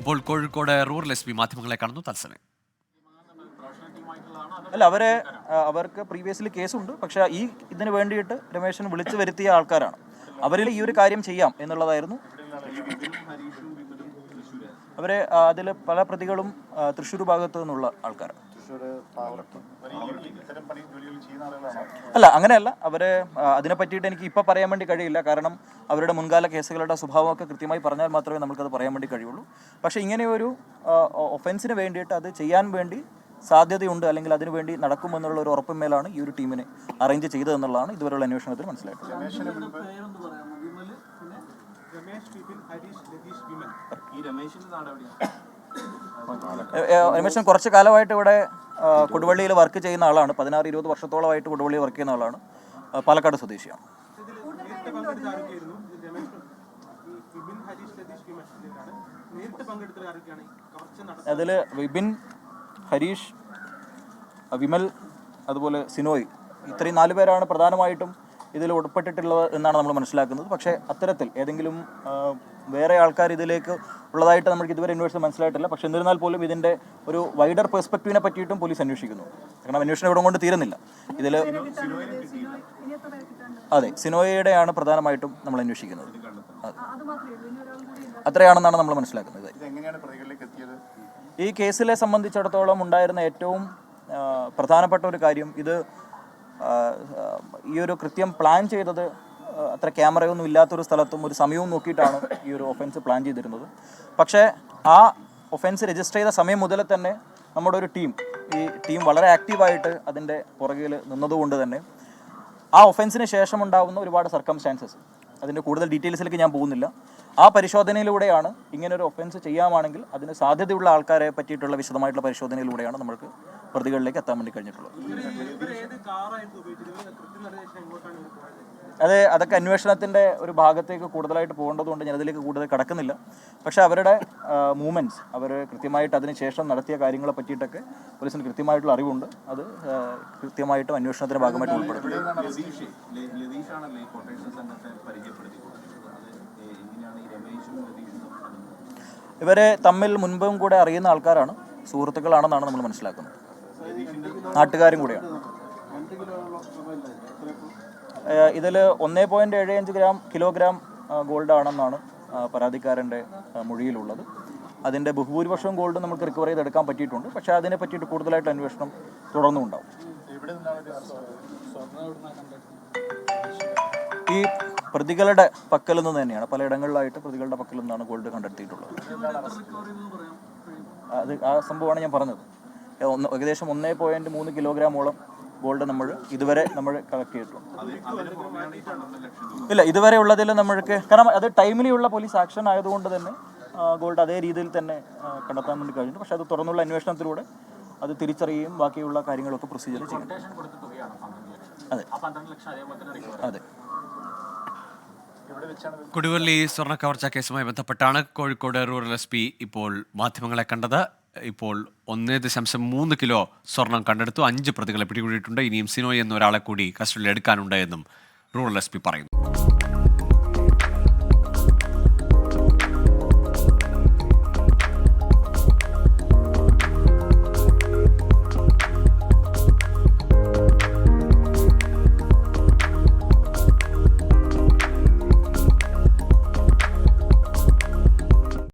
ഇപ്പോൾ Kozhikode rural S P മാധ്യമങ്ങളെ കാണുന്നു തത്സമയം. അല്ല അവരെ അവർക്ക് പ്രീവിയസ്ലി കേസുണ്ട്. പക്ഷെ ഈ ഇതിന് വേണ്ടിയിട്ട് രമേശൻ വിളിച്ചു വരുത്തിയ ആൾക്കാരാണ്. അവരിൽ ഈ ഒരു കാര്യം ചെയ്യാം എന്നുള്ളതായിരുന്നു. അവരെ അതിൽ പല പ്രതികളും തൃശ്ശൂർ ഭാഗത്തു നിന്നുള്ള ആൾക്കാരാണ്. അല്ല അങ്ങനെയല്ല. അവരെ അതിനെ പറ്റിയിട്ട് എനിക്ക് ഇപ്പോൾ പറയാൻ വേണ്ടി കഴിയില്ല. കാരണം അവരുടെ മുൻകാല കേസുകളുടെ സ്വഭാവമൊക്കെ കൃത്യമായി പറഞ്ഞാൽ മാത്രമേ നമുക്കത് പറയാൻ വേണ്ടി കഴിയുള്ളൂ. പക്ഷേ ഇങ്ങനെ ഒരു ഒഫൻസിന് വേണ്ടിയിട്ട് അത് ചെയ്യാൻ വേണ്ടി സാധ്യതയുണ്ട് അല്ലെങ്കിൽ അതിനു വേണ്ടി നടക്കുമെന്നുള്ള ഒരു ഉറപ്പിന്മേലാണ് ഈ ഒരു ടീമിനെ അറേഞ്ച് ചെയ്തതെന്നുള്ളതാണ് ഇതുവരെയുള്ള അന്വേഷണത്തിൽ മനസ്സിലായിട്ടുള്ളത്. രമേശൻ കുറച്ച് കാലമായിട്ട് ഇവിടെ കൊടുവള്ളിയിൽ വർക്ക് ചെയ്യുന്ന ആളാണ്. പതിനാറ് ഇരുപത് വർഷത്തോളമായിട്ട് കൊടുവള്ളിയിൽ വർക്ക് ചെയ്യുന്ന ആളാണ്. പാലക്കാട് സ്വദേശിയാണ്. അതിൽ വിപിൻ ഹരീഷ് വിമൽ അതുപോലെ സിനോയ്. ഇത്രയും നാല് പേരാണ് പ്രധാനമായിട്ടും ഇതിൽ ഉൾപ്പെട്ടിട്ടുള്ളത് എന്നാണ് നമ്മൾ മനസ്സിലാക്കുന്നത്. പക്ഷേ അത്തരത്തിൽ ഏതെങ്കിലും വേറെ ആൾക്കാർ ഇതിലേക്ക് ഉള്ളതായിട്ട് നമുക്ക് ഇതുവരെ അന്വേഷണം മനസ്സിലായിട്ടില്ല. പക്ഷേ എന്നിരുന്നാൽ പോലും ഇതിന്റെ ഒരു വൈഡർ പെർസ്പെക്റ്റീവിനെ പറ്റിയിട്ടും പോലീസ് അന്വേഷിക്കുന്നു. കാരണം അന്വേഷണം ഇവിടെ കൊണ്ട് തീരുന്നില്ല. ഇതിൽ അതെ സിനോയയുടെയാണ് പ്രധാനമായിട്ടും നമ്മൾ അന്വേഷിക്കുന്നത്. അതെ. അത്രയാണെന്നാണ് നമ്മൾ മനസ്സിലാക്കുന്നത്. ഈ കേസിലെ സംബന്ധിച്ചിടത്തോളം ഉണ്ടായിരുന്ന ഏറ്റവും പ്രധാനപ്പെട്ട ഒരു കാര്യം ഇത് ഈ ഒരു കൃത്യം പ്ലാൻ ചെയ്തത് അത്ര ക്യാമറയൊന്നും ഇല്ലാത്തൊരു സ്ഥലത്തും ഒരു സമയവും നോക്കിയിട്ടാണ് ഈ ഒരു ഒഫൻസ് പ്ലാൻ ചെയ്തിരുന്നത്. പക്ഷേ ആ ഒഫൻസ് രജിസ്റ്റർ ചെയ്ത സമയം മുതൽ തന്നെ നമ്മുടെ ഒരു ടീം ഈ ടീം വളരെ ആക്റ്റീവായിട്ട് അതിന്റെ പുറകിൽ നിന്നതുകൊണ്ട് തന്നെ ആ ഒഫൻസിന് ശേഷം ഉണ്ടാകുന്ന ഒരുപാട് സർക്കംസ്റ്റാൻസസ് അതിന്റെ കൂടുതൽ ഡീറ്റെയിൽസിലേക്ക് ഞാൻ പോകുന്നില്ല. ആ പരിശോധനയിലൂടെയാണ് ഇങ്ങനെ ഒരു ഒഫൻസ് ചെയ്യാമാണെങ്കിൽ അതിന് സാധ്യതയുള്ള ആൾക്കാരെ പറ്റിയിട്ടുള്ള വിശദമായിട്ടുള്ള പരിശോധനയിലൂടെയാണ് നമുക്ക് പ്രതികളിലേക്ക് എത്താൻ വേണ്ടി കഴിഞ്ഞിട്ടുള്ളൂ. അതെ അതൊക്കെ അന്വേഷണത്തിന്റെ ഒരു ഭാഗത്തേക്ക് കൂടുതലായിട്ട് പോകേണ്ടതുകൊണ്ട് ഞാൻ അതിലേക്ക് കൂടുതൽ കടക്കുന്നില്ല. പക്ഷെ അവരുടെ മൂവ്മെന്റ്സ് അവർ കൃത്യമായിട്ട് അതിന് ശേഷം നടത്തിയ കാര്യങ്ങളെ പറ്റിയിട്ടൊക്കെ പോലീസിന് കൃത്യമായിട്ടുള്ള അറിവുണ്ട്. അത് കൃത്യമായിട്ടും അന്വേഷണത്തിന്റെ ഭാഗമായിട്ട് തമ്മിൽ? ഇവരെ തമ്മിൽ മുൻപും കൂടെ അറിയുന്ന ആൾക്കാരാണ്. സുഹൃത്തുക്കളാണെന്നാണ് നമ്മൾ മനസ്സിലാക്കുന്നത്. നാട്ടുകാരും കൂടിയാണ്. ഇതിൽ ഒന്നേ പോയിന്റ് ഏഴ് അഞ്ച് ഗ്രാം കിലോഗ്രാം ഗോൾഡ് ആണെന്നാണ് പരാതിക്കാരന്റെ മൊഴിയിലുള്ളത്. അതിന്റെ ബഹുഭൂരിപക്ഷവും ഗോൾഡ് നമുക്ക് റിക്കവർ ചെയ്തെടുക്കാൻ പറ്റിയിട്ടുണ്ട്. പക്ഷേ അതിനെ പറ്റിയിട്ട് കൂടുതലായിട്ട് അന്വേഷണം തുടർന്നുണ്ടാവും. ഈ പ്രതികളുടെ പക്കൽ നിന്ന് തന്നെയാണ് പലയിടങ്ങളിലായിട്ട് പ്രതികളുടെ പക്കൽ നിന്നാണ് ഗോൾഡ് കണ്ടെത്തിയിട്ടുള്ളത്. അത് ആ സംഭവമാണ് ഞാൻ പറഞ്ഞത്. ഒന്ന് ഏകദേശം ഒന്നേ പോയിന്റ് മൂന്ന് കിലോഗ്രാമോളം ഗോൾഡ് നമ്മൾ ഇതുവരെ നമ്മൾ കളക്ട് ചെയ്തിട്ടുണ്ട്. ഇല്ല ഇതുവരെ ഉള്ളതിൽ നമ്മൾക്ക് കാരണം അത് ടൈമിലുള്ള പോലീസ് ആക്ഷൻ ആയതുകൊണ്ട് തന്നെ ഗോൾഡ് അതേ രീതിയിൽ തന്നെ കണ്ടെത്താൻ വേണ്ടി കഴിഞ്ഞു പക്ഷേ അത് തുറന്നുള്ള അന്വേഷണത്തിലൂടെ അത് തിരിച്ചറിയുകയും ബാക്കിയുള്ള കാര്യങ്ങളൊക്കെ പ്രൊസീജിയർ ചെയ്യും. അതെ. അതെ. കൊടുവള്ളി സ്വർണ കവർച്ച കേസുമായി ബന്ധപ്പെട്ടാണ് കോഴിക്കോട് റൂറൽ എസ് പി ഇപ്പോൾ മാധ്യമങ്ങളെ കണ്ടത്. ഇപ്പോൾ ഒന്നേ ദശാംശം മൂന്ന് കിലോ സ്വർണം കണ്ടെടുത്തു. അഞ്ച് പ്രതികളെ പിടികൂടിയിട്ടുണ്ട്. ഇനിയും സിനോയ് എന്നൊരാളെ കൂടി കസ്റ്റഡിയിൽ എടുക്കാനുണ്ട് എന്നും റൂറൽ എസ് പി പറയുന്നു.